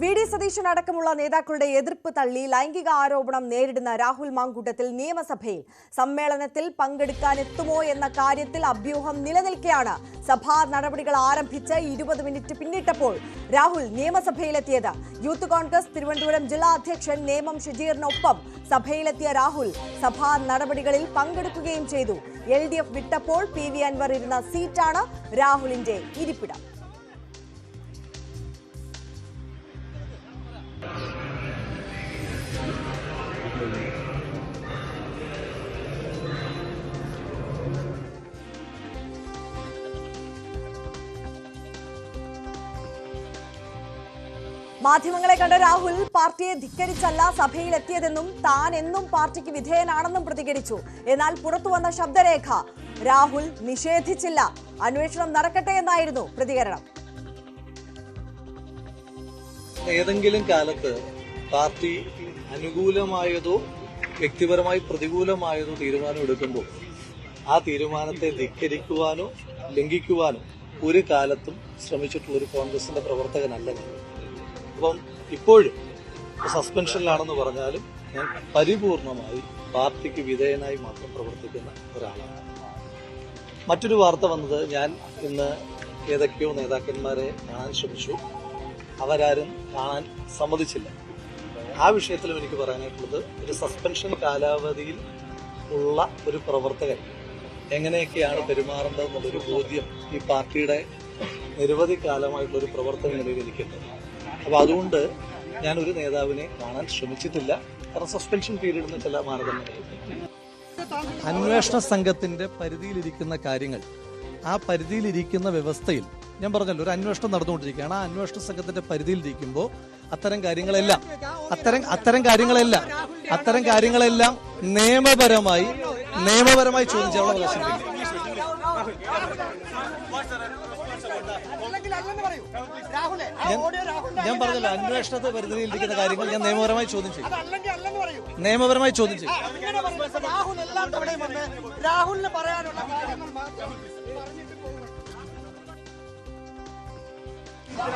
V D Satheesan അടക്കമുള്ള നേതാക്കളുടെ എതിർപ്പ് തള്ളി ലൈംഗിക ആരോപണം നേരിടുന്ന രാഹുൽ മാങ്കൂട്ടത്തിൽ നിയമസഭയിൽ സമ്മേളനത്തിൽ പങ്കെടുക്കാനെത്തുമോ എന്ന കാര്യത്തിൽ അഭ്യൂഹം നിലനിൽക്കെയാണ്. സഭാ നടപടികൾ ആരംഭിച്ച് ഇരുപത് മിനിറ്റ് പിന്നിട്ടപ്പോൾ രാഹുൽ നിയമസഭയിലെത്തിയത്. യൂത്ത് കോൺഗ്രസ് തിരുവനന്തപുരം ജില്ലാ അധ്യക്ഷൻ നേമം ഷജീറിനൊപ്പം സഭയിലെത്തിയ രാഹുൽ സഭാ നടപടികളിൽ പങ്കെടുക്കുകയും ചെയ്തു. എൽ വിട്ടപ്പോൾ പി വി അൻവർ ഇരുന്ന സീറ്റാണ് രാഹുലിന്റെ ഇരിപ്പിടം. മാധ്യമങ്ങളെ കണ്ട രാഹുൽ പാർട്ടിയെ ധിക്കരിച്ചല്ല സഭയിലെത്തിയതെന്നും താൻ എന്നും പാർട്ടിക്ക് വിധേയനാണെന്നും പ്രതികരിച്ചു. എന്നാൽ പുറത്തു വന്ന ശബ്ദരേഖ രാഹുൽ നിഷേധിച്ചില്ല. അന്വേഷണം നടക്കട്ടെ എന്നായിരുന്നു പ്രതികരണം. ഏതെങ്കിലും കാലത്ത് പാർട്ടി അനുകൂലമായതോ വ്യക്തിപരമായി പ്രതികൂലമായതോ തീരുമാനം എടുക്കുമ്പോൾ ആ തീരുമാനത്തെ ധിക്കരിക്കുവാനോ ലംഘിക്കുവാനോ ഒരു കാലത്തും ശ്രമിച്ചിട്ടുള്ള ഒരു കോൺഗ്രസിന്റെ പ്രവർത്തകനല്ല ഞാൻ. അപ്പം ഇപ്പോഴും സസ്പെൻഷനിലാണെന്ന് പറഞ്ഞാലും ഞാൻ പരിപൂർണമായി പാർട്ടിക്ക് വിധേയനായി മാത്രം പ്രവർത്തിക്കുന്ന ഒരാളാണ്. മറ്റൊരു വാർത്ത വന്നത് ഞാൻ ഇന്ന് ഏതൊക്കെയോ നേതാക്കന്മാരെ കാണാൻ ശ്രമിച്ചു. അവരാരും കാണാൻ സമ്മതിച്ചില്ല. ആ വിഷയത്തിലും എനിക്ക് പറയാനായിട്ടുള്ളത് ഒരു സസ്പെൻഷൻ കാലാവധിയിൽ ഉള്ള ഒരു പ്രവർത്തകൻ എങ്ങനെയൊക്കെയാണ് പെരുമാറേണ്ടതെന്നുള്ളൊരു ബോധ്യം ഈ പാർട്ടിയുടെ നിരവധി കാലമായിട്ടുള്ള ഒരു പ്രവർത്തന നിലയിൽ എനിക്കുണ്ട്. അപ്പോൾ അതുകൊണ്ട് ഞാൻ ഒരു നേതാവിനെ കാണാൻ ശ്രമിച്ചിട്ടില്ല. കാരണം സസ്പെൻഷൻ പീരീഡിന് ചില മാനദണ്ഡങ്ങളുണ്ട് അന്വേഷണ സംഘത്തിന്റെ പരിധിയിലിരിക്കുന്ന കാര്യങ്ങൾ ആ പരിധിയിലിരിക്കുന്ന വ്യവസ്ഥയിൽ ഞാൻ പറഞ്ഞല്ലോ ഒരു അന്വേഷണം നടന്നുകൊണ്ടിരിക്കുകയാണ്. ആ അന്വേഷണ സംഘത്തിന്റെ പരിധിയിലിരിക്കുമ്പോൾ അത്തരം കാര്യങ്ങളെല്ലാം അത്തരം അത്തരം കാര്യങ്ങളെല്ലാം അത്തരം കാര്യങ്ങളെല്ലാം നിയമപരമായി നിയമപരമായി ചോദ്യം ചെയ്യാനുള്ള പറയൂ ഞാൻ- പറഞ്ഞല്ലോ അന്വേഷണത്തെ പരിധിയിലിരിക്കുന്ന കാര്യങ്ങൾ ഞാൻ നിയമപരമായി ചോദ്യം ചെയ്യും. നിയമപരമായി ചോദ്യം ചെയ്യും. രാഹുലിന് പറയാനുള്ള കാര്യങ്ങൾ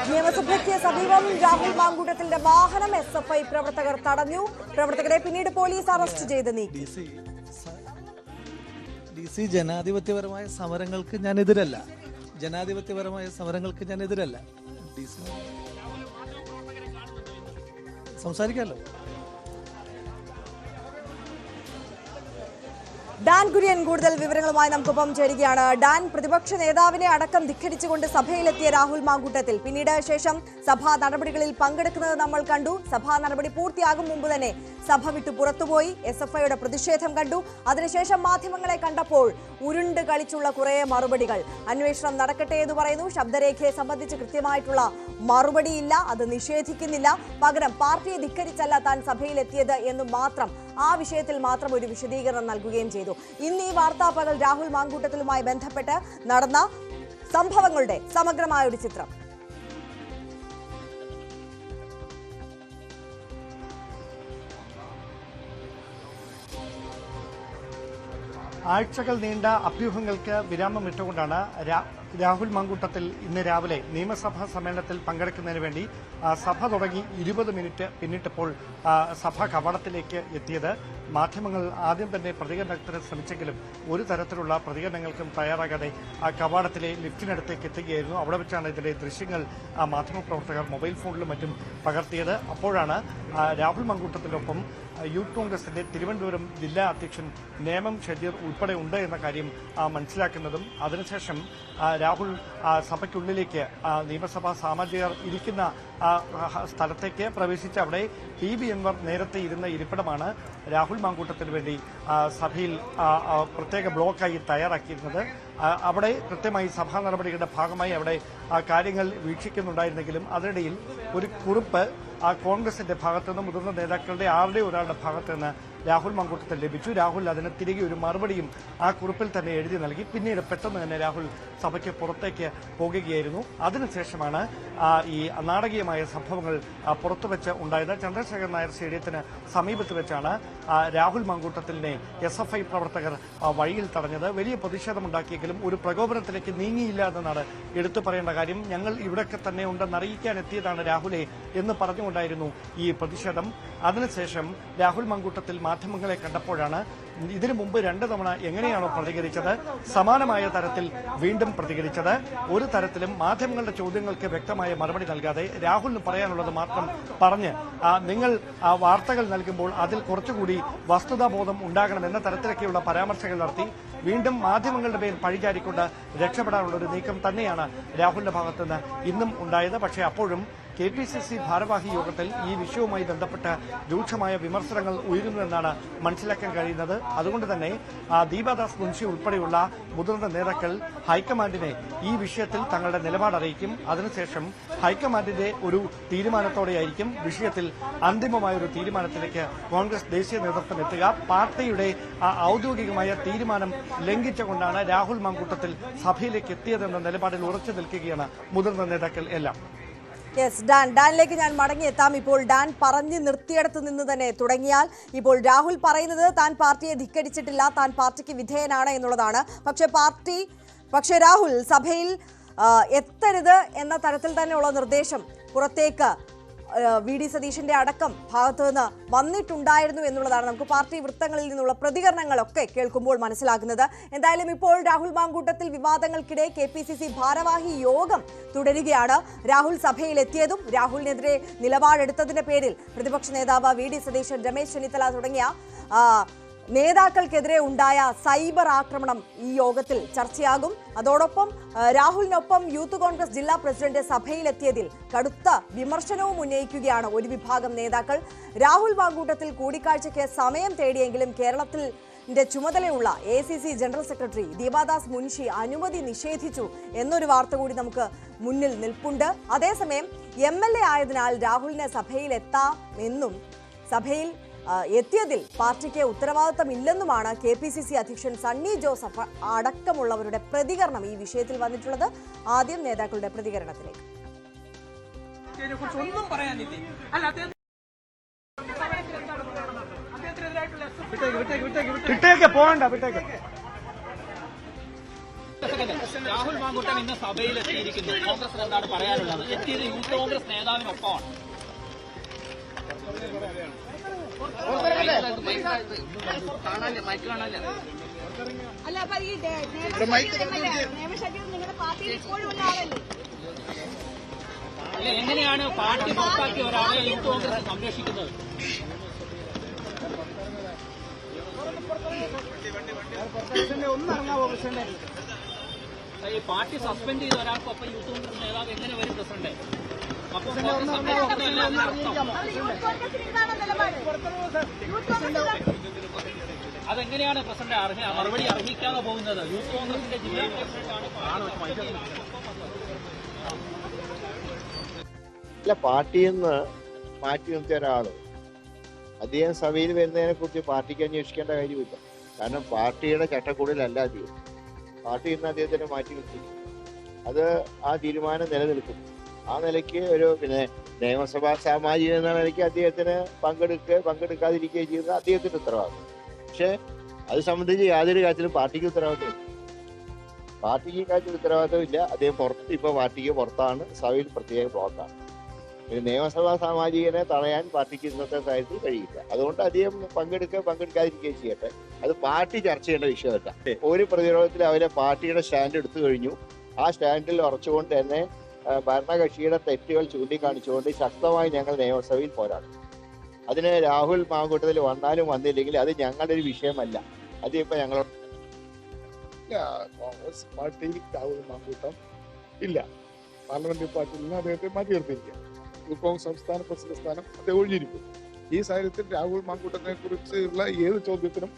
നിയമസഭയ്ക്ക് സമീപം രാഹുൽ മാങ്കൂട്ടത്തിന്റെ വാഹനം എസ് എഫ് ഐ പ്രവർത്തകർ തടഞ്ഞു. പ്രവർത്തകരെ പിന്നീട് പോലീസ് അറസ്റ്റ് ചെയ്ത് നീക്കി. ഡി സി ജനാധിപത്യപരമായ സമരങ്ങൾക്ക് ഞാൻ എതിരല്ല. ജനാധിപത്യപരമായ സമരങ്ങൾക്ക് ഞാൻ എതിരല്ല. ഡി സി സംസാരിക്കാമല്ലോ. ഡാൻ കുര്യൻ കൂടുതൽ വിവരങ്ങളുമായി നമുക്കൊപ്പം ചേരുകയാണ്. ഡാൻ പ്രതിപക്ഷ നേതാവിനെ അടക്കം ധിഖരിച്ചുകൊണ്ട് സഭയിലെത്തിയ രാഹുൽ മാങ്കൂട്ടത്തിൽ. പിന്നീട് ശേഷം സഭാ നടപടികളിൽ പങ്കെടുക്കുന്നത് നമ്മൾ കണ്ടു. സഭാ നടപടി പൂർത്തിയാകും മുമ്പ് തന്നെ സഭ വിട്ടു പുറത്തുപോയി. എസ് എഫ് ഐയുടെ പ്രതിഷേധം കണ്ടു. അതിനുശേഷം മാധ്യമങ്ങളെ കണ്ടപ്പോൾ ഉരുണ്ട് കളിച്ചുള്ള കുറേ മറുപടികൾ. അന്വേഷണം നടക്കട്ടെ എന്ന് പറയുന്നു. ശബ്ദരേഖയെ സംബന്ധിച്ച് കൃത്യമായിട്ടുള്ള മറുപടിയില്ല. അത് നിഷേധിക്കുന്നില്ല. പകരം പാർട്ടിയെ ധിക്കരിച്ചല്ല താൻ സഭയിലെത്തിയത് എന്ന് മാത്രം ആ വിഷയത്തിൽ മാത്രം ഒരു വിശദീകരണം നൽകുകയും ചെയ്തു. ഇന്ന് ഈ വാർത്താ പകൽ രാഹുൽ മാങ്കൂട്ടത്തിലുമായി ബന്ധപ്പെട്ട് നടന്ന സംഭവങ്ങളുടെ സമഗ്രമായ ഒരു ചിത്രം. ആഴ്ചകൾ നീണ്ട അഭ്യൂഹങ്ങൾക്ക് വിരാമമിട്ടുകൊണ്ടാണ് രാഹുൽ മങ്കൂട്ടത്തിൽ ഇന്ന് രാവിലെ നിയമസഭാ സമ്മേളനത്തിൽ പങ്കെടുക്കുന്നതിന് വേണ്ടി സഭ തുടങ്ങി ഇരുപത് മിനിറ്റ് പിന്നിട്ടപ്പോൾ സഭ കവാടത്തിലേക്ക് എത്തിയത്. മാധ്യമങ്ങൾ ആദ്യം തന്നെ പ്രതികരണത്തിന് ശ്രമിച്ചെങ്കിലും ഒരു തരത്തിലുള്ള പ്രതികരണങ്ങൾക്കും തയ്യാറാകാതെ ആ കവാടത്തിലെ ലിഫ്റ്റിനടുത്തേക്ക് എത്തുകയായിരുന്നു. അവിടെ വെച്ചാണ് ഇതിന്റെ ദൃശ്യങ്ങൾ മാധ്യമപ്രവർത്തകർ മൊബൈൽ ഫോണിലും മറ്റും പകർത്തിയത്. അപ്പോഴാണ് രാഹുൽ മങ്കൂട്ടത്തിനൊപ്പം യൂത്ത് കോൺഗ്രസിന്റെ തിരുവനന്തപുരം ജില്ലാ അധ്യക്ഷൻ നേമം ഷജീർ ഉൾപ്പെടെ ഉണ്ട് എന്ന കാര്യം മനസ്സിലാക്കുന്നതും അതിനുശേഷം രാഹുൽ സഭയ്ക്കുള്ളിലേക്ക് നിയമസഭാ സാമാജികർ ഇരിക്കുന്ന സ്ഥലത്തേക്ക് പ്രവേശിച്ച് അവിടെ പി ബി അൻവർ നേരത്തെ ഇരുന്ന ഇരിപ്പിടമാണ് രാഹുൽ മാങ്കൂട്ടത്തിന് വേണ്ടി സഭയിൽ പ്രത്യേക ബ്ലോക്കായി തയ്യാറാക്കിയിരുന്നത്. അവിടെ കൃത്യമായി സഭാ നടപടികളുടെ ഭാഗമായി അവിടെ കാര്യങ്ങൾ വീക്ഷിക്കുന്നുണ്ടായിരുന്നെങ്കിലും അതിനിടയിൽ ഒരു കുറിപ്പ് കോൺഗ്രസിന്റെ ഭാഗത്തുനിന്ന് മുതിർന്ന നേതാക്കളുടെ ആരുടെ ഒരാളുടെ ഭാഗത്തു നിന്ന് രാഹുൽ മങ്കൂട്ടത്തിൽ ലഭിച്ചു. രാഹുൽ അതിന് തിരികെ ഒരു മറുപടിയും ആ കുറിപ്പിൽ തന്നെ എഴുതി നൽകി. പിന്നീട് പെട്ടെന്ന് തന്നെ രാഹുൽ സഭയ്ക്ക് പുറത്തേക്ക് പോകുകയായിരുന്നു. അതിനുശേഷമാണ് ഈ നാടകീയമായ സംഭവങ്ങൾ പുറത്തുവെച്ച് ഉണ്ടായത്. ചന്ദ്രശേഖർ നായർ സ്റ്റേഡിയത്തിന് സമീപത്ത് വെച്ചാണ് രാഹുൽ മങ്കൂട്ടത്തിലിനെ എസ് എഫ് ഐ പ്രവർത്തകർ വഴിയിൽ തടഞ്ഞത്. വലിയ പ്രതിഷേധമുണ്ടാക്കിയെങ്കിലും ഒരു പ്രകോപനത്തിലേക്ക് നീങ്ങിയില്ല എന്നാണ് എടുത്തു പറയേണ്ട കാര്യം. ഞങ്ങൾ ഇവിടെയൊക്കെ തന്നെ ഉണ്ടെന്ന് അറിയിക്കാൻ എത്തിയതാണ് രാഹുലെ എന്ന് പറഞ്ഞുകൊണ്ടായിരുന്നു ഈ പ്രതിഷേധം. അതിനുശേഷം രാഹുൽ മങ്കൂട്ടത്തിൽ മാധ്യമങ്ങളെ കണ്ടപ്പോഴാണ് ഇതിനു മുമ്പ് രണ്ട് തവണ എങ്ങനെയാണോ പ്രതികരിച്ചത് സമാനമായ തരത്തിൽ വീണ്ടും പ്രതികരിച്ചത്. ഒരു തരത്തിലും മാധ്യമങ്ങളുടെ ചോദ്യങ്ങൾക്ക് വ്യക്തമായ മറുപടി നൽകാതെ രാഹുലിന് പറയാനുള്ളത് മാത്രം പറഞ്ഞ് നിങ്ങൾ ആ വാർത്തകൾ നൽകുമ്പോൾ അതിൽ കുറച്ചുകൂടി വസ്തുതാബോധം ഉണ്ടാകണം എന്ന തരത്തിലൊക്കെയുള്ള പരാമർശങ്ങൾ നടത്തി വീണ്ടും മാധ്യമങ്ങളുടെ പേരിൽ പഴിചാരിക്കൊണ്ട് രക്ഷപ്പെടാനുള്ള ഒരു നീക്കം തന്നെയാണ് രാഹുലിന്റെ ഭാഗത്തുനിന്ന് ഇന്നും ഉണ്ടായത്. പക്ഷേ അപ്പോഴും കെ പി സി സി ഭാരവാഹി യോഗത്തിൽ ഈ വിഷയവുമായി ബന്ധപ്പെട്ട് രൂക്ഷമായ വിമർശനങ്ങൾ ഉയരുന്നുവെന്നാണ് മനസ്സിലാക്കാൻ കഴിയുന്നത്. അതുകൊണ്ട് തന്നെ ദീപാദാസ് മുൻഷി ഉൾപ്പെടെയുള്ള മുതിർന്ന നേതാക്കൾ ഹൈക്കമാൻഡിനെ ഈ വിഷയത്തിൽ തങ്ങളുടെ നിലപാട് അറിയിക്കും. അതിനുശേഷം ഹൈക്കമാൻഡിന്റെ ഒരു തീരുമാനത്തോടെയായിരിക്കും വിഷയത്തിൽ അന്തിമമായ ഒരു തീരുമാനത്തിലേക്ക് കോൺഗ്രസ് ദേശീയ നേതൃത്വം എത്തുക. പാർട്ടിയുടെ ഔദ്യോഗികമായ തീരുമാനം ലംഘിച്ചുകൊണ്ടാണ് രാഹുൽ മാങ്കൂട്ടത്തിൽ സഭയിലേക്ക് എത്തിയതെന്ന നിലപാടിൽ ഉറച്ചു നിൽക്കുകയാണ് മുതിർന്ന നേതാക്കൾ എല്ലാം. യെസ് ഡാൻ ഡാനിലേക്ക് ഞാൻ മടങ്ങിയെത്താം. ഇപ്പോൾ ഡാൻ പറഞ്ഞു നിർത്തിയിടത്ത് നിന്ന് തന്നെ തുടങ്ങിയാൽ ഇപ്പോൾ രാഹുൽ പറയുന്നത് താൻ പാർട്ടിയെ ധിക്കരിച്ചിട്ടില്ല താൻ പാർട്ടിക്ക് വിധേയനാണ് എന്നുള്ളതാണ്. പക്ഷേ പാർട്ടി പക്ഷേ രാഹുൽ സഭയിൽ എത്തരുത് എന്ന തരത്തിൽ തന്നെയുള്ള നിർദ്ദേശം പുറത്തേക്ക് വി ഡി സതീഷിന്റെ അടക്കം ഭാഗത്തു നിന്ന് വന്നിട്ടുണ്ടായിരുന്നു എന്നുള്ളതാണ് നമുക്ക് പാർട്ടി വൃത്തങ്ങളിൽ നിന്നുള്ള പ്രതികരണങ്ങളൊക്കെ കേൾക്കുമ്പോൾ മനസ്സിലാക്കുന്നത് എന്തായാലും ഇപ്പോൾ രാഹുൽ മാങ്കൂട്ടത്തിൽ വിവാദങ്ങൾക്കിടെ കെ പി സി സി ഭാരവാഹി യോഗം തുടരുകയാണ്. രാഹുൽ സഭയിലെത്തിയതും രാഹുലിനെതിരെ നിലപാടെടുത്തതിന്റെ പേരിൽ പ്രതിപക്ഷ നേതാവ് വി ഡി സതീശൻ രമേശ് ചെന്നിത്തല തുടങ്ങിയ നേതാക്കൾക്കെതിരെ ഉണ്ടായ സൈബർ ആക്രമണം ഈ യോഗത്തിൽ ചർച്ചയാകും. അതോടൊപ്പം രാഹുലിനൊപ്പം യൂത്ത് കോൺഗ്രസ് ജില്ലാ പ്രസിഡന്റ് സഭയിലെത്തിയതിൽ കടുത്ത വിമർശനവും ഉന്നയിക്കുകയാണ് ഒരു വിഭാഗം നേതാക്കൾ. രാഹുൽ വാങ്കൂട്ടത്തിൽ കൂടിക്കാഴ്ചയ്ക്ക് സമയം തേടിയെങ്കിലും കേരളത്തിൽ ചുമതലയുള്ള A C C general secretary Deepa Das Munshi അനുമതി നിഷേധിച്ചു എന്നൊരു വാർത്ത കൂടി നമുക്ക് മുന്നിൽ നിൽപ്പുണ്ട്. അതേസമയം എം എൽ എ ആയതിനാൽ രാഹുലിനെ സഭയിലെത്താം എന്നും സഭയിൽ എത്തിയതിൽ പാർട്ടിക്ക് ഉത്തരവാദിത്തമില്ലെന്നുമാണ് കെ പി സി സി അധ്യക്ഷൻ സണ്ണി ജോസഫ് അടക്കമുള്ളവരുടെ പ്രതികരണം ഈ വിഷയത്തിൽ വന്നിട്ടുള്ളത്. ആദ്യം നേതാക്കളുടെ പ്രതികരണത്തിലേക്ക്. ഒന്നും പറയാനില്ലേ? അല്ല വിട്ടേക്ക് പോകണ്ട വിട്ടേക്ക്. രാഹുൽ മാങ്കുട്ടൻ ഇന്ന് സഭയിൽ എത്തിയിരിക്കുന്നു കോൺഗ്രസിന് എന്താണ് പറയാനുള്ളത്? എത്തിയത് യൂത്ത് കോൺഗ്രസ് നേതാവിനൊപ്പമാണ്. അല്ല ഈ നിങ്ങളുടെ ഇപ്പോഴും അല്ല എങ്ങനെയാണ് പാർട്ടി പുറത്താക്കിയ ഒരാളെ യൂത്ത് കോൺഗ്രസ് സംരക്ഷിക്കുന്നത് ഈ പാർട്ടി സസ്പെൻഡ് ചെയ്ത ഒരാൾക്കൊപ്പം യൂത്ത് കോൺഗ്രസ് നേതാവ് എങ്ങനെ വരും പ്രസിഡന്റ്? അതെങ്ങനെയാണ് പ്രസിഡന്റ് അർഹ മറുപടി അർഹിക്കാതെ പോകുന്നത്? യൂത്ത് കോൺഗ്രസിന്റെ ജില്ലാ പ്രസിഡന്റാണ് പാർട്ടിയിൽ നിന്ന് മാറ്റി നിർത്തിയ ഒരാൾ. അദ്ദേഹം സഭയിൽ വരുന്നതിനെ കുറിച്ച് പാർട്ടിക്ക് അന്വേഷിക്കേണ്ട കാര്യമില്ല. കാരണം പാർട്ടിയുടെ ചട്ടക്കൂടിലല്ല അദ്ദേഹം പാർട്ടി നിന്ന് അദ്ദേഹത്തിനെ മാറ്റി നിർത്തി. അത് ആ തീരുമാനം നിലനിൽക്കും ആ നിലയ്ക്ക് ഒരു പിന്നെ നിയമസഭാ സാമാജികൻ എന്ന നിലയ്ക്ക് അദ്ദേഹത്തിന് പങ്കെടുക്കുക പങ്കെടുക്കാതിരിക്കുകയും ചെയ്യുന്നത് അദ്ദേഹത്തിന്റെ ഉത്തരവാദിത്വം. പക്ഷേ അത് സംബന്ധിച്ച് യാതൊരു കാര്യത്തിലും പാർട്ടിക്ക് ഉത്തരവാദിത്വം പാർട്ടിക്ക് കാര്യത്തിൽ ഉത്തരവാദിത്വമില്ല അദ്ദേഹം പുറത്ത് ഇപ്പൊ പാർട്ടിക്ക് പുറത്താണ് സഭയിൽ പ്രത്യേക ബ്ലോക്കാണ്. ഒരു നിയമസഭാ സാമാജികനെ തടയാൻ പാർട്ടിക്ക് ഇന്നത്തെ കാര്യത്തിൽ കഴിയില്ല. അതുകൊണ്ട് അദ്ദേഹം പങ്കെടുക്കുക പങ്കെടുക്കാതിരിക്കുകയും ചെയ്യട്ടെ. അത് പാർട്ടി ചർച്ച ചെയ്യേണ്ട വിഷയമല്ല. ഒരു പ്രതിരോധത്തിൽ അവരെ പാർട്ടിയുടെ സ്റ്റാൻഡ് എടുത്തു കഴിഞ്ഞു. ആ സ്റ്റാൻഡിൽ ഉറച്ചുകൊണ്ട് തന്നെ ഭരണകക്ഷിയുടെ തെറ്റുകൾ ചൂണ്ടിക്കാണിച്ചുകൊണ്ട് ശക്തമായി ഞങ്ങൾ നിയമസഭയിൽ പോരാടും. അതിന് രാഹുൽ മാങ്കൂട്ടത്തിൽ വന്നാലും വന്നില്ലെങ്കിൽ അത് ഞങ്ങളുടെ ഒരു വിഷയമല്ല. അത് ഇപ്പൊ ഞങ്ങൾ കോൺഗ്രസ് പാർട്ടിയിൽ രാഹുൽ മാങ്കൂട്ടം ഇല്ല. പാർലമെന്ററി പാർട്ടിയിൽ നിന്ന് അദ്ദേഹത്തെ മാറ്റി നിർത്തിയിരിക്കുക കോൺഗ്രസ് സംസ്ഥാന പ്രസിഡന്റ് സ്ഥാനം അദ്ദേഹം ഒഴിഞ്ഞിരിക്കും. ഈ സാഹചര്യത്തിൽ രാഹുൽ മാങ്കൂട്ടത്തിനെ കുറിച്ചുള്ള ഏത് ചോദ്യത്തിനും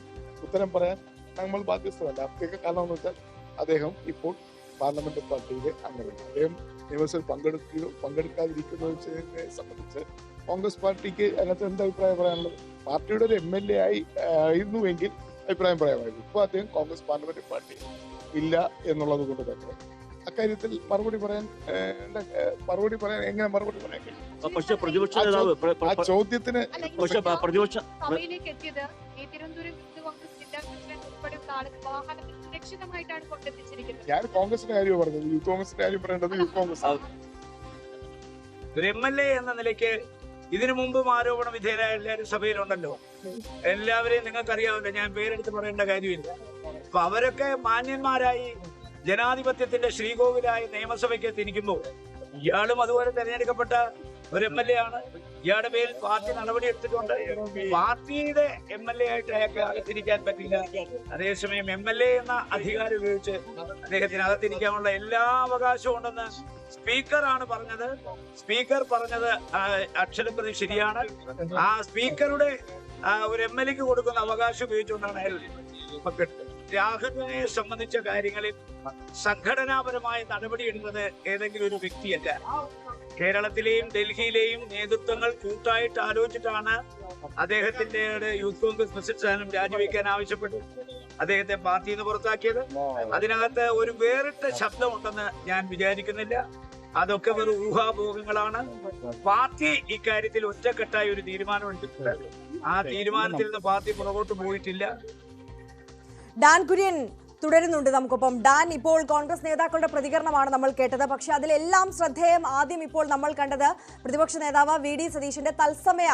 ഉത്തരം പറയാൻ നമ്മൾ ബാധ്യസ്ഥമല്ല പ്രത്യേക കാരണം എന്ന് വെച്ചാൽ അദ്ദേഹം ഇപ്പോൾ പാർലമെന്റ് പാർട്ടിയിലെ അംഗമല്ല. അദ്ദേഹം നിയമസഭയിൽ പങ്കെടുക്കുകയോ പങ്കെടുക്കാതിരിക്കുന്നതിനെ സംബന്ധിച്ച് കോൺഗ്രസ് പാർട്ടിക്ക് അതിനകത്ത് എന്താ അഭിപ്രായം പറയാനുള്ളത്? പാർട്ടിയുടെ ഒരു എം എൽ എ ആയി ആയിരുന്നുവെങ്കിൽ അഭിപ്രായം പറയാമായിരുന്നു. ഇപ്പോൾ അദ്ദേഹം കോൺഗ്രസ് പാർലമെന്റ് പാർട്ടി ഇല്ല എന്നുള്ളത് കൊണ്ട് തന്നെ അക്കാര്യത്തിൽ മറുപടി പറയാൻ മറുപടി പറയാൻ എങ്ങനെ മറുപടി പറയാൻ കഴിയും? പക്ഷേ പ്രതിപക്ഷ നേതാവ് ആ ചോദ്യത്തിന് പക്ഷേ പ്രതിപക്ഷ സഭയിലേക്ക് എത്തിയത് തിരുവനന്തപുരം കോൺഗ്രസ് ജില്ലാ പ്രസിഡന്റ് ഉൾപ്പെടെയുള്ള ആളുകൾ വാഹനത്തിൽ സുരക്ഷിതമായിട്ടാണ് കൊണ്ടെത്തിച്ചിരിക്കുന്നത്. ഞാൻ കോൺഗ്രസിന്റെ കാര്യം പറഞ്ഞത്. യൂത്ത് കോൺഗ്രസിന്റെ കാര്യം പറയേണ്ടത് യൂത്ത് കോൺഗ്രസ് ഒരു എം എൽ എ എന്ന നിലയ്ക്ക് ഇതിനു മുമ്പും ആരോപണ വിധേയരായ എല്ലാവരും സഭയിലുണ്ടല്ലോ. എല്ലാവരെയും നിങ്ങൾക്കറിയാമല്ലോ ഞാൻ പേരെടുത്ത് പറയേണ്ട കാര്യമില്ല. അപ്പൊ അവരൊക്കെ മാന്യന്മാരായി ജനാധിപത്യത്തിന്റെ ശ്രീകോവിലായി നിയമസഭയ്ക്ക് തിരിക്കുമ്പോൾ ഇയാളും അതുപോലെ തെരഞ്ഞെടുക്കപ്പെട്ട ഒരു എം എൽ എ ആണ്. ഇയാളുടെ പേരിൽ പാർട്ടി നടപടി എടുത്തിട്ടുണ്ട്. പാർട്ടിയുടെ എം എൽ എ ആയിട്ട് അയാൾക്ക് അകത്തിരിക്കാൻ പറ്റില്ല. അതേസമയം എം എൽ എ എന്ന അധികാരം ഉപയോഗിച്ച് അദ്ദേഹത്തിന് അകത്തിരിക്കാനുള്ള എല്ലാ അവകാശവും ഉണ്ടെന്ന് സ്പീക്കറാണ് പറഞ്ഞത്. സ്പീക്കർ പറഞ്ഞത് അക്ഷരപ്രതി ശരിയാണ്. ആ സ്പീക്കറുടെ ഒരു എം എൽ എക്ക് കൊടുക്കുന്ന അവകാശം ഉപയോഗിച്ചുകൊണ്ടാണ് അയാൾ നമുക്ക് രാഹുലിനെ സംബന്ധിച്ച കാര്യങ്ങളിൽ സംഘടനാപരമായ നടപടിയെടുക്കുന്നത് ഏതെങ്കിലും ഒരു വ്യക്തിയല്ല. കേരളത്തിലെയും ഡൽഹിയിലെയും നേതൃത്വങ്ങൾ കൂട്ടായിട്ട് ആലോചിച്ചിട്ടാണ് അദ്ദേഹത്തിന്റെ യൂത്ത് കോൺഗ്രസ് പ്രസിഡന്റ് സ്ഥാനം രാജിവെക്കാൻ ആവശ്യപ്പെട്ടു അദ്ദേഹത്തെ പാർട്ടിയിൽ നിന്ന് പുറത്താക്കിയത്. അതിനകത്ത് ഒരു വേറിട്ട ശബ്ദമുണ്ടെന്ന് ഞാൻ വിചാരിക്കുന്നില്ല. അതൊക്കെ വെറും ഊഹാഭോഗങ്ങളാണ് പാർട്ടി ഇക്കാര്യത്തിൽ ഒറ്റക്കെട്ടായി ഒരു തീരുമാനം എടുത്തിട്ടുണ്ട് ആ തീരുമാനത്തിൽ നിന്ന് പാർട്ടി പുറകോട്ട് പോയിട്ടില്ല. ഡാൻ കുര്യൻ തുടരുന്നുണ്ട് നമുക്കൊപ്പം. ഡാൻ ഇപ്പോൾ കോൺഗ്രസ് നേതാക്കളുടെ പ്രതികരണമാണ് നമ്മൾ കേട്ടത്. പക്ഷേ അതിലെല്ലാം ശ്രദ്ധേയം ആദ്യം ഇപ്പോൾ നമ്മൾ കണ്ടത് പ്രതിപക്ഷ നേതാവ് വി ഡി സതീഷിന്റെ തത്സമയ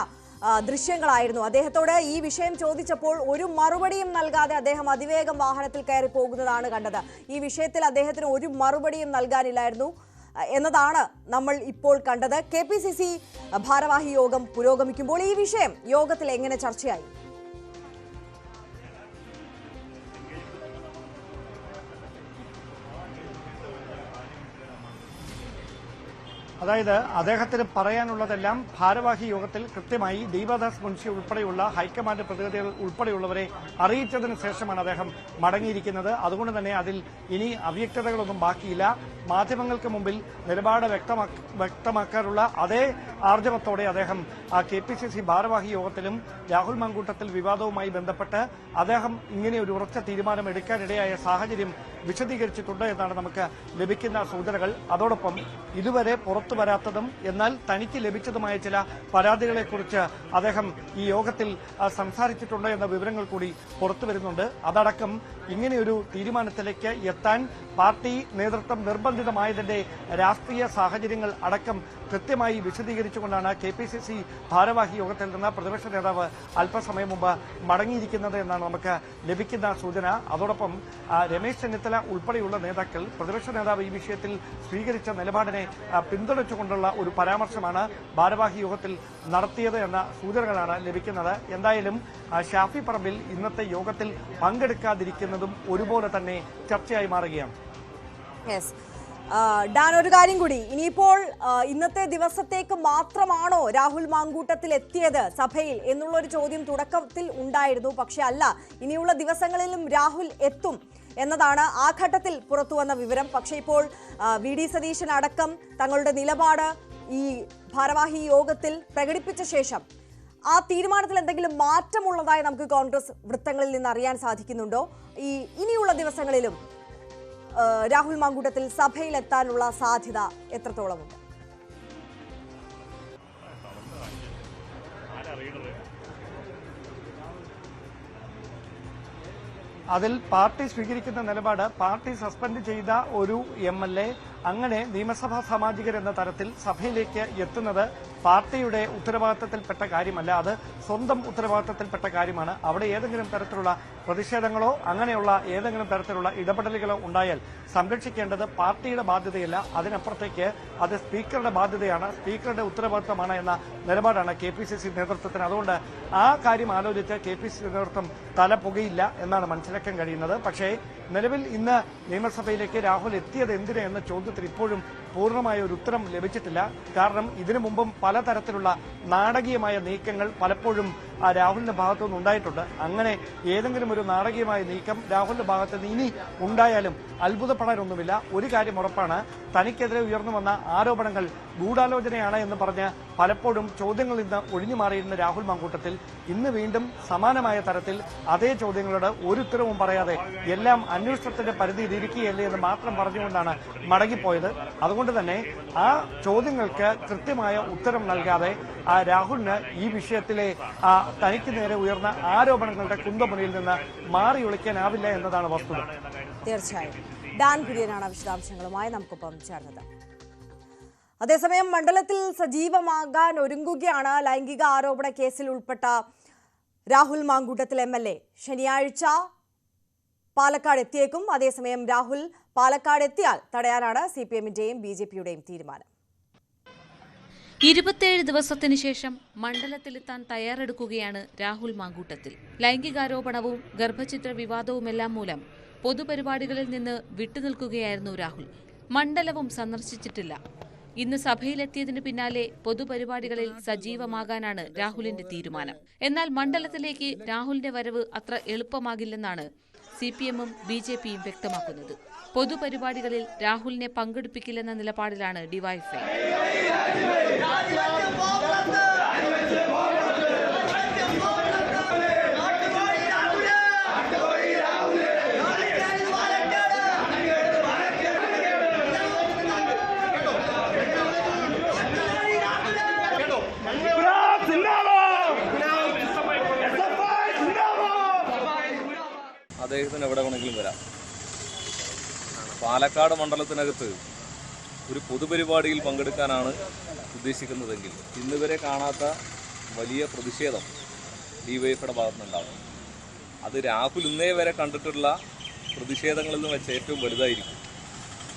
ദൃശ്യങ്ങളായിരുന്നു. അദ്ദേഹത്തോട് ഈ വിഷയം ചോദിച്ചപ്പോൾ ഒരു മറുപടിയും നൽകാതെ അദ്ദേഹം അതിവേഗം വാഹനത്തിൽ കയറി പോകുന്നതാണ് കണ്ടത്. ഈ വിഷയത്തിൽ അദ്ദേഹത്തിന് ഒരു മറുപടിയും നൽകാനില്ലായിരുന്നു എന്നതാണ് നമ്മൾ ഇപ്പോൾ കണ്ടത്. കെ ഭാരവാഹി യോഗം പുരോഗമിക്കുമ്പോൾ ഈ വിഷയം യോഗത്തിൽ എങ്ങനെ ചർച്ചയായി? അതായത് അദ്ദേഹത്തിന് പറയാനുള്ളതെല്ലാം ഭാരവാഹി യോഗത്തിൽ കൃത്യമായി ദീപദാസ് മുൻഷി ഉൾപ്പെടെയുള്ള ഹൈക്കമാൻഡ് പ്രതിനിധികൾ ഉൾപ്പെടെയുള്ളവരെ അറിയിച്ചതിന് ശേഷമാണ് അദ്ദേഹം മടങ്ങിയിരിക്കുന്നത്. അതുകൊണ്ട് തന്നെ അതിൽ ഇനി അവ്യക്തതകളൊന്നും ബാക്കിയില്ല. മാധ്യമങ്ങൾക്ക് മുമ്പിൽ നിലപാട് വ്യക്തമാക്ക വ്യക്തമാക്കാനുള്ള അതേ ആർജവത്തോടെ അദ്ദേഹം ആ കെ പി സി സി ഭാരവാഹി യോഗത്തിലും രാഹുൽ മങ്കൂട്ടത്തിൽ വിവാദവുമായി ബന്ധപ്പെട്ട് അദ്ദേഹം ഇങ്ങനെ ഒരു ഉറച്ച തീരുമാനം എടുക്കാനിടയായ സാഹചര്യം വിശദീകരിച്ചിട്ടുണ്ട് എന്നാണ് നമുക്ക് ലഭിക്കുന്ന സൂചനകൾ. അതോടൊപ്പം ഇതുവരെ പുറത്തു വരാത്തതും എന്നാൽ തനിക്ക് ലഭിച്ചതുമായ ചില പരാതികളെക്കുറിച്ച് അദ്ദേഹം ഈ യോഗത്തിൽ സംസാരിച്ചിട്ടുണ്ട് എന്ന വിവരങ്ങൾ കൂടി പുറത്തു വരുന്നുണ്ട്. അതടക്കം ഇങ്ങനെയൊരു തീരുമാനത്തിലേക്ക് എത്താൻ പാർട്ടി നേതൃത്വം നിർബന്ധിതമായതിന്റെ രാഷ്ട്രീയ സാഹചര്യങ്ങൾ അടക്കം കൃത്യമായി വിശദീകരിച്ചുകൊണ്ടാണ് കെ പി സി സി ഭാരവാഹി യോഗത്തിൽ നിന്ന് പ്രതിപക്ഷ നേതാവ് അല്പസമയം മുമ്പ് മടങ്ങിയിരിക്കുന്നത് എന്നാണ് നമുക്ക് ലഭിക്കുന്ന സൂചന. അതോടൊപ്പം രമേശ് ചെന്നിത്തല ഉൾപ്പെടെയുള്ള നേതാക്കൾ പ്രതിപക്ഷ നേതാവ് ഈ വിഷയത്തിൽ സ്വീകരിച്ച നിലപാടിനെ ആ, പിന്തുണച്ചുകൊണ്ടുള്ള ഒരു പരാമർശമാണ് ഭാരവാഹി യോഗത്തിൽ നടത്തിയത് എന്ന സൂചനകളാണ് ലഭിക്കുന്നത്. എന്തായാലും ഷാഫി പറമ്പിൽ ഇന്നത്തെ യോഗത്തിൽ പങ്കെടുക്കാതിരിക്കുന്നതും ഒരുപോലെ തന്നെ ചർച്ചയായി മാറുകയാണ്. ഡാൻ ഒരു കാര്യം കൂടി. ഇനിയിപ്പോൾ ഇന്നത്തെ ദിവസത്തേക്ക് മാത്രമാണോ രാഹുൽ മാങ്കൂട്ടത്തിൽ എത്തിയത് സഭയിൽ എന്നുള്ള ഒരു ചോദ്യം തുടക്കത്തിൽ ഉണ്ടായിരുന്നു. പക്ഷെ അല്ല ഇനിയുള്ള ദിവസങ്ങളിലും രാഹുൽ എത്തും. എന്നതാണ് ആ ഘട്ടത്തിൽ പുറത്തുവന്ന വിവരം. പക്ഷേ ഇപ്പോൾ വി. ഡി. സതീശൻ അടക്കം തങ്ങളുടെ നിലപാട് ഈ ഭാരവാഹി യോഗത്തിൽ പ്രകടിപ്പിച്ച ശേഷം ആ തീരുമാനത്തിൽ എന്തെങ്കിലും മാറ്റമുള്ളതായി നമുക്ക് കോൺഗ്രസ് വൃത്തങ്ങളിൽ നിന്ന് അറിയാൻ സാധിക്കുന്നുണ്ടോ? ഈ ഇനിയുള്ള ദിവസങ്ങളിലും രാഹുൽ മാങ്കൂട്ടത്തിൽ സഭയിലെത്താനുള്ള സാധ്യത എത്രത്തോളമുണ്ട്? അതിൽ പാർട്ടി സ്വീകരിക്കുന്ന നിലപാട് പാർട്ടി സസ്പെൻഡ് ചെയ്ത ഒരു എം എൽ എ അങ്ങനെ നിയമസഭാ സാമാജികർ എന്ന തരത്തിൽ സഭയിലേക്ക് എത്തുന്നത് പാർട്ടിയുടെ ഉത്തരവാദിത്തത്തിൽപ്പെട്ട കാര്യമല്ല. അത് സ്വന്തം ഉത്തരവാദിത്തത്തിൽപ്പെട്ട കാര്യമാണ്. അവിടെ ഏതെങ്കിലും തരത്തിലുള്ള പ്രതിഷേധങ്ങളോ അങ്ങനെയുള്ള ഏതെങ്കിലും തരത്തിലുള്ള ഇടപെടലുകളോ ഉണ്ടായാൽ സംരക്ഷിക്കേണ്ടത് പാർട്ടിയുടെ ബാധ്യതയല്ല. അതിനപ്പുറത്തേക്ക് അത് സ്പീക്കറുടെ ബാധ്യതയാണ്. സ്പീക്കറുടെ ഉത്തരവാദിത്തമാണ് എന്ന നിലപാടാണ് കെ പി സി സി നേതൃത്വത്തിന്. അതുകൊണ്ട് ആ കാര്യം ആലോചിച്ച് കെ പി സി സി നേതൃത്വം തല പുകയില്ല എന്നാണ് മനസ്സിലാക്കാൻ കഴിയുന്നത്. പക്ഷേ നിലവിൽ ഇന്ന് നിയമസഭയിലേക്ക് രാഹുൽ എത്തിയത് എന്തിന് എന്ന ചോദ്യത്തിന് ഇപ്പോഴും പൂർണമായ ഒരു ഉത്തരം ലഭിച്ചിട്ടില്ല. കാരണം ഇതിനു മുമ്പും പലതരത്തിലുള്ള നാടകീയമായ നീക്കങ്ങൾ പലപ്പോഴും രാഹുലിന്റെ ഭാഗത്തുനിന്ന് ഉണ്ടായിട്ടുണ്ട്. അങ്ങനെ ഏതെങ്കിലും ഒരു നാടകീയമായ നീക്കം രാഹുലിന്റെ ഭാഗത്ത് നിന്ന് ഇനി ഉണ്ടായാലും അത്ഭുതപ്പെടാനൊന്നുമില്ല. ഒരു കാര്യം ഉറപ്പാണ് തനിക്കെതിരെ ഉയർന്നു വന്ന ആരോപണങ്ങൾ ഗൂഢാലോചനയാണ് എന്ന് പറഞ്ഞ് പലപ്പോഴും ചോദ്യങ്ങളിൽ നിന്ന് ഒഴിഞ്ഞു മാറിയിരുന്ന രാഹുൽ മാങ്കൂട്ടത്തിൽ ഇന്ന് വീണ്ടും സമാനമായ തരത്തിൽ അതേ ചോദ്യങ്ങളോട് ഒരു ഉത്തരവും പറയാതെ എല്ലാം അന്വേഷണത്തിന്റെ പരിധിയിലിരിക്കുകയല്ലേ എന്ന് മാത്രം പറഞ്ഞുകൊണ്ടാണ് മടങ്ങിപ്പോയത്. അതുകൊണ്ട് തന്നെ ആ ചോദ്യങ്ങൾക്ക് കൃത്യമായ ഉത്തരം നൽകാതെ ആ രാഹുലിന് ഈ വിഷയത്തിലെ തനിക്ക് നേരെ ഉയർന്ന ആരോപണങ്ങളുടെ കുന്തമുനയിൽ നിന്ന് മാറി ഒളിക്കാനാവില്ല എന്നതാണ് വസ്തുത. തീർച്ചയായും. ഡാൻ കുര്യനാണ് വിശദാംശങ്ങളുമായി നമുക്കൊപ്പം ചേർന്നത്. അതേസമയം മണ്ഡലത്തിൽ സജീവമാകാൻ ഒരുങ്ങുകയാണ് ലൈംഗിക ആരോപണ കേസിൽ ഉൾപ്പെട്ട Rahul Mankoottathil M L A. ശനിയാഴ്ച പാലക്കാട് എത്തിയേക്കും. അതേസമയം രാഹുൽ പാലക്കാട് എത്തിയാൽ തടയാനാണ് സി പി എമ്മിന്റെയും ബി ജെ പിയുടെയും തീരുമാനം. ഇരുപത്തിയേഴ് ദിവസത്തിനു ശേഷം മണ്ഡലത്തിലെത്താൻ തയ്യാറെടുക്കുകയാണ് രാഹുൽ മാങ്കൂട്ടത്തിൽ. ലൈംഗികാരോപണവും ഗർഭചിത്ര വിവാദവുമെല്ലാം മൂലം പൊതുപരിപാടികളിൽ നിന്ന് വിട്ടുനിൽക്കുകയായിരുന്നു രാഹുൽ. മണ്ഡലവും സന്ദർശിച്ചിട്ടില്ല. ഇന്ന് സഭയിലെത്തിയതിനു പിന്നാലെ പൊതുപരിപാടികളിൽ സജീവമാകാനാണ് രാഹുലിന്റെ തീരുമാനം. എന്നാൽ മണ്ഡലത്തിലേക്ക് രാഹുലിന്റെ വരവ് അത്ര എളുപ്പമാകില്ലെന്നാണ് സി പി എമ്മും ബി ജെ പിയും വ്യക്തമാക്കുന്നത്. പൊതുപരിപാടികളിൽ രാഹുലിനെ പങ്കെടുപ്പിക്കില്ലെന്ന നിലപാടിലാണ് ഡിവൈഎഫ്ഐ. അദ്ദേഹത്തിന് എവിടെ വേണമെങ്കിലും വരാം. പാലക്കാട് മണ്ഡലത്തിനകത്ത് ഒരു പൊതുപരിപാടിയിൽ പങ്കെടുക്കാനാണ് ഉദ്ദേശിക്കുന്നതെങ്കിൽ ഇന്നുവരെ കാണാത്ത വലിയ പ്രതിഷേധം ഡിവൈഎഫിയുടെ ഭാഗത്തുനിന്നുണ്ടാകും അത് രാഹുൽ ഇന്നേ വരെ കണ്ടിട്ടുള്ള പ്രതിഷേധങ്ങളിൽ നിന്ന് വെച്ച് ഏറ്റവും വലുതായിരിക്കും.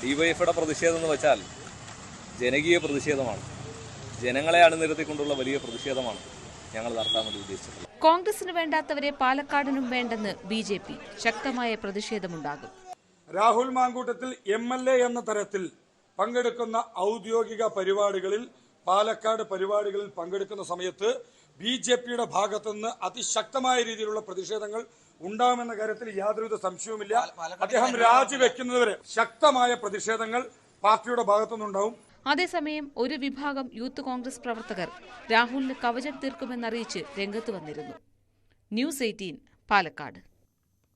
ഡിവൈഎഫിയുടെ പ്രതിഷേധം എന്ന് വെച്ചാൽ ജനകീയ പ്രതിഷേധമാണ്. ജനങ്ങളെ അണിനിരത്തിക്കൊണ്ടുള്ള വലിയ പ്രതിഷേധമാണ് ഞങ്ങൾ നടത്താൻ വേണ്ടി ഉദ്ദേശിച്ചിട്ടുള്ളത്. കോൺഗ്രസിന് വേണ്ടാത്തവരെ പാലക്കാടിനും വേണ്ടെന്ന് ബി ജെ പി. ശക്തമായ പ്രതിഷേധമുണ്ടാകും. Rahul Mankoottathil M L A എന്ന തരത്തിൽ പങ്കെടുക്കുന്ന ഔദ്യോഗിക പരിപാടികളിൽ പാലക്കാട് പരിപാടികളിൽ പങ്കെടുക്കുന്ന സമയത്ത് ബി ജെ പിയുടെ ഭാഗത്തുനിന്ന് അതിശക്തമായ രീതിയിലുള്ള പ്രതിഷേധങ്ങൾ ഉണ്ടാകുമെന്ന കാര്യത്തിൽ യാതൊരുവിധ സംശയവുമില്ല. അദ്ദേഹം രാജിവെക്കുന്നതുവരെ ശക്തമായ പ്രതിഷേധങ്ങൾ പാർട്ടിയുടെ ഭാഗത്തുനിന്നുണ്ടാവും. അതേസമയം ഒരു വിഭാഗം യൂത്ത് കോൺഗ്രസ് പ്രവർത്തകർ രാഹുലിന് കവചം തീർക്കുമെന്നറിയിച്ച് രംഗത്ത് വന്നിരുന്നു. News eighteen Palakkad.